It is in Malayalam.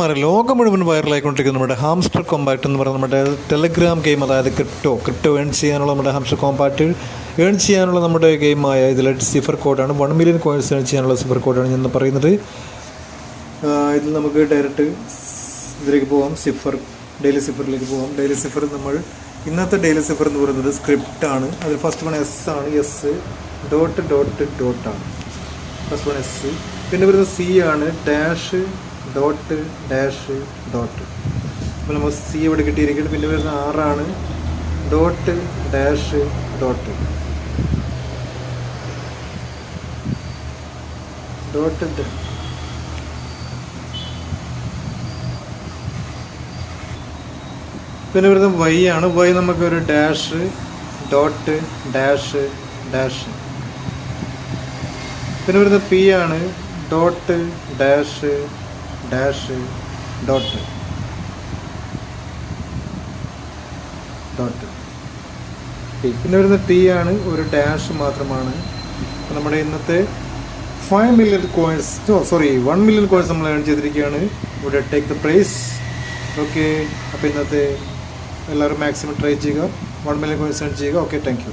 മാറി ലോകം മുഴുവൻ വൈറലായിക്കൊണ്ടിരിക്കുന്ന. നമ്മുടെ ഹാംസ്റ്റർ കോമ്പാക്ട് എന്ന് പറയുന്ന നമ്മുടെ ടെലഗ്രാം ഗെയിം അതായത് ക്രിപ്റ്റോ ക്രിപ്റ്റോ ഏൺ ചെയ്യാനുള്ള നമ്മുടെ ഹാംസ്റ്റർ കോമ്പാക്ട് ഏൺ ചെയ്യാനുള്ള നമ്മുടെ ഗെയിമായ ഇതിൽ സിഫർ കോഡാണ് വൺ മില്യൺ കോയിൻസ് ഏൺ ചെയ്യാനുള്ള സിഫർ കോഡാണ് ഞാൻ പറയുന്നത്. ഇതിൽ നമുക്ക് ഡയറക്റ്റ് ഇതിലേക്ക് പോകാം സിഫർ ഡെയിലി സിഫറിലേക്ക് പോകാം ഡെയിലി സിഫർ നമ്മൾ ഇന്നത്തെ ഡെയിലി സിഫർ എന്ന് പറയുന്നത് സ്ക്രിപ്റ്റ് ആണ്. അതിൽ ഫസ്റ്റ് വൺ എസ് ആണ്. എസ് ഡോട്ട് ഡോട്ട് ഡോട്ട് ആണ്. ഫസ്റ്റ് വൺ എസ് പിന്നെ വരുന്നത് സി ആണ്. ഡാഷ് ഡോട്ട് ഡാഷ് ഡോട്ട് അപ്പോൾ നമ്മൾ സി ഇവിടെ കിട്ടിയിരിക്കുന്നത് പിന്നെ വരുന്ന ആറാണ് ഡോട്ട് ഡാഷ് ഡോട്ട് ഡോട്ട് പിന്നെ വരുന്നത് വൈ ആണ്. വൈ നമുക്ക് ഒരു ഡാഷ് ഡോട്ട് ഡാഷ് ഡാഷ് പിന്നെ വരുന്നത് പി ആണ്. Dot dash dash dot dot P പിന്നെ വരുന്ന ടി ആണ് ഒരു ഡാഷ് മാത്രമാണ്. നമ്മുടെ ഇന്നത്തെ five million coins sorry one million coins നമ്മൾ ഏൺ ചെയ്തിരിക്കുകയാണ്. ഇവിടെ ടേക്ക് ദ പ്രൈസ് ഓക്കെ അപ്പോൾ ഇന്നത്തെ എല്ലാവരും മാക്സിമം ട്രൈ ചെയ്യുക. വൺ മില്യൺ കോയിൻസ് ഏൺ ചെയ്യുക. Okay thank